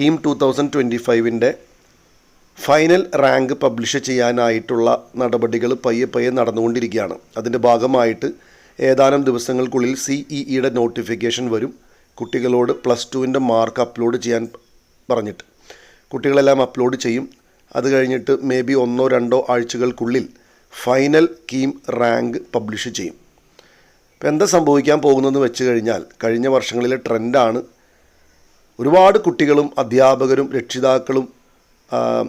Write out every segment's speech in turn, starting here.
Team two thousand twenty ഫൈവിന്റെ final rank publish ചെയ്യാനായിട്ടുള്ള നടപടികൾ പയ്യെ പയ്യെ നടന്നുകൊണ്ടിരിക്കുകയാണ്. അതിന്റെ ഭാഗമായിട്ട് ഏതാനും ദിവസങ്ങൾക്കുള്ളിൽ സി ഇ ഇയുടെ നോട്ടിഫിക്കേഷൻ വരും. കുട്ടികളോട് പ്ലസ് ടുവിന്റെ മാർക്ക് അപ്ലോഡ് ചെയ്യാൻ പറഞ്ഞിട്ട്. കുട്ടികളെല്ലാം അപ്ലോഡ് ചെയ്യും. അത് കഴിഞ്ഞിട്ട് മേ ബി ഒന്നോ രണ്ടോ ആഴ്ചകൾക്കുള്ളിൽ ഫൈനൽ കീം റാങ്ക് പബ്ലിഷ് ചെയ്യും. ഇപ്പം എന്താ സംഭവിക്കാൻ പോകുന്നതെന്ന് വെച്ച് കഴിഞ്ഞാൽ കഴിഞ്ഞ വർഷങ്ങളിലെ ട്രെൻഡാണ് ഒരുപാട് കുട്ടികളും അധ്യാപകരും രക്ഷിതാക്കളും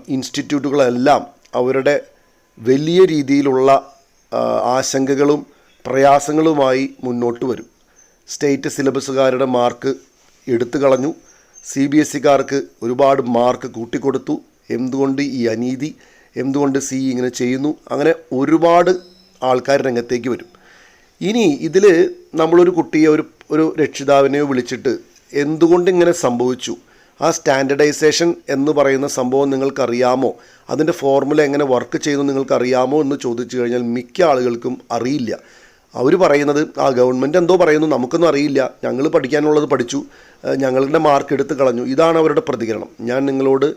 ഇൻസ്റ്റിറ്റ്യൂട്ടുകളെല്ലാം അവരുടെ വലിയ രീതിയിലുള്ള ആശങ്കകളും പ്രയാസങ്ങളുമായി മുന്നോട്ട് വരും. സ്റ്റേറ്റ് സിലബസുകാരുടെ മാർക്ക് എടുത്തു കളഞ്ഞു. സി ബി എസ് സിക്കാർക്ക് ഒരുപാട് മാർക്ക് കൂട്ടിക്കൊടുത്തു. എന്തുകൊണ്ട് ഈ അനീതി? എന്തുകൊണ്ട് സി ഇങ്ങനെ ചെയ്യുന്നു? അങ്ങനെ ഒരുപാട് ആൾക്കാർ രംഗത്തേക്ക് വരും. ഇനി ഇതിൽ നമ്മളൊരു കുട്ടിയെ ഒരു ഒരു രക്ഷിതാവിനെയോ വിളിച്ചിട്ട് എന്തുകൊണ്ട് ഇങ്ങനെ സംഭവിച്ചു? ആ സ്റ്റാൻഡർഡൈസേഷൻ എന്ന് പറയുന്ന സംഭവം നിങ്ങൾക്കറിയാമോ? അതിന്റെ ഫോർമുല എങ്ങനെ വർക്ക് ചെയ്യുന്നു നിങ്ങൾക്കറിയാമോ എന്ന് ചോദിച്ചു കഴിഞ്ഞാൽ മിക്ക ആളുകൾക്കും അറിയില്ല. അവർ പറയുന്നത് ആ ഗവൺമെന്റ് എന്തോ പറയുന്നു നമുക്കൊന്നും അറിയില്ല. ഞങ്ങൾ പഠിക്കാനുള്ളത് പഠിച്ചു. ഞങ്ങളുടെ മാർക്ക് എടുത്ത് കളഞ്ഞു. ഇതാണ് അവരുടെ പ്രതികരണം. ഞാൻ നിങ്ങളോട്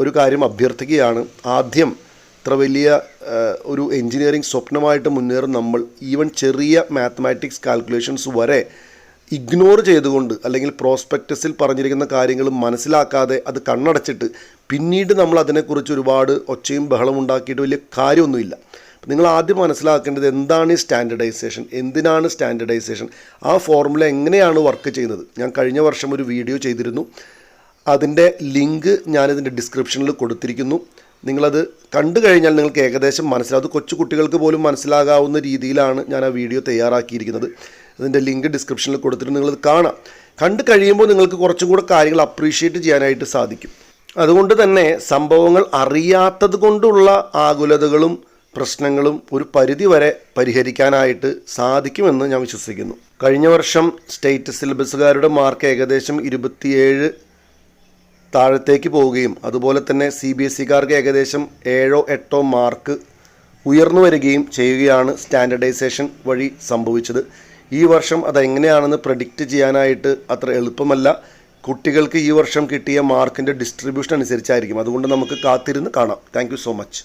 ഒരു കാര്യം അഭ്യർത്ഥിക്കുകയാണ്. ആദ്യം ഇത്ര വലിയ ഒരു എൻജിനീയറിംഗ് സ്വപ്നമായിട്ട് മുന്നേറും നമ്മൾ ഈവൻ ചെറിയ മാത്തമാറ്റിക്സ് കാൽക്കുലേഷൻസ് വരെ ഇഗ്നോർ ചെയ്തുകൊണ്ട് അല്ലെങ്കിൽ പ്രോസ്പെക്റ്റസിൽ പറഞ്ഞിരിക്കുന്ന കാര്യങ്ങൾ മനസ്സിലാക്കാതെ അത് കണ്ണടച്ചിട്ട് പിന്നീട് നമ്മൾ അതിനെക്കുറിച്ച് ഒരുപാട് ഒച്ചയും ബഹളം ഉണ്ടാക്കിയിട്ട് വലിയ കാര്യമൊന്നുമില്ല. നിങ്ങൾ ആദ്യം മനസ്സിലാക്കേണ്ടത് എന്താണ് ഈ സ്റ്റാൻഡർഡൈസേഷൻ? എന്തിനാണ് സ്റ്റാൻഡർഡൈസേഷൻ? ആ ഫോർമുല എങ്ങനെയാണ് വർക്ക് ചെയ്യുന്നത്? ഞാൻ കഴിഞ്ഞ വർഷം ഒരു വീഡിയോ ചെയ്തിരുന്നു. അതിന്റെ ലിങ്ക് ഞാനിതിന്റെ ഡിസ്ക്രിപ്ഷനിൽ കൊടുത്തിരിക്കുന്നു. നിങ്ങളത് കണ്ടു കഴിഞ്ഞാൽ നിങ്ങൾക്ക് ഏകദേശം മനസ്സിലാവും. അത് കൊച്ചു കുട്ടികൾക്ക് പോലും മനസ്സിലാകാവുന്ന രീതിയിലാണ് ഞാൻ ആ വീഡിയോ തയ്യാറാക്കിയിരിക്കുന്നത്. അതിന്റെ ലിങ്ക് ഡിസ്ക്രിപ്ഷനിൽ കൊടുത്തിട്ട് നിങ്ങളത് കാണാം. കണ്ടു കഴിയുമ്പോൾ നിങ്ങൾക്ക് കുറച്ചും കൂടെ കാര്യങ്ങൾ അപ്രീഷിയേറ്റ് ചെയ്യാനായിട്ട് സാധിക്കും. അതുകൊണ്ട് തന്നെ സംഭവങ്ങൾ അറിയാത്തത് കൊണ്ടുള്ള ആകുലതകളും പ്രശ്നങ്ങളും ഒരു പരിധി വരെ പരിഹരിക്കാനായിട്ട് സാധിക്കുമെന്ന് ഞാൻ വിശ്വസിക്കുന്നു. കഴിഞ്ഞ വർഷം സ്റ്റേറ്റ് സിലബസുകാരുടെ മാർക്ക് ഏകദേശം ഇരുപത്തിയേഴ് താഴത്തേക്ക് പോവുകയും അതുപോലെ തന്നെ സി ബി എസ് സിക്കാർക്ക് ഏകദേശം ഏഴോ എട്ടോ മാർക്ക് ഉയർന്നു വരികയും ചെയ്യുകയാണ് സ്റ്റാൻഡർഡൈസേഷൻ വഴി സംഭവിച്ചത്. ഈ വർഷം അതെങ്ങനെയാണെന്ന് പ്രഡിക്റ്റ് ചെയ്യാനായിട്ട് അത്ര എളുപ്പമല്ല. കുട്ടികൾക്ക് ഈ വർഷം കിട്ടിയ മാർക്കിന്റെ ഡിസ്ട്രിബ്യൂഷൻ അനുസരിച്ചായിരിക്കും. അതുകൊണ്ട് നമുക്ക് കാത്തിരുന്ന് കാണാം. Thank so much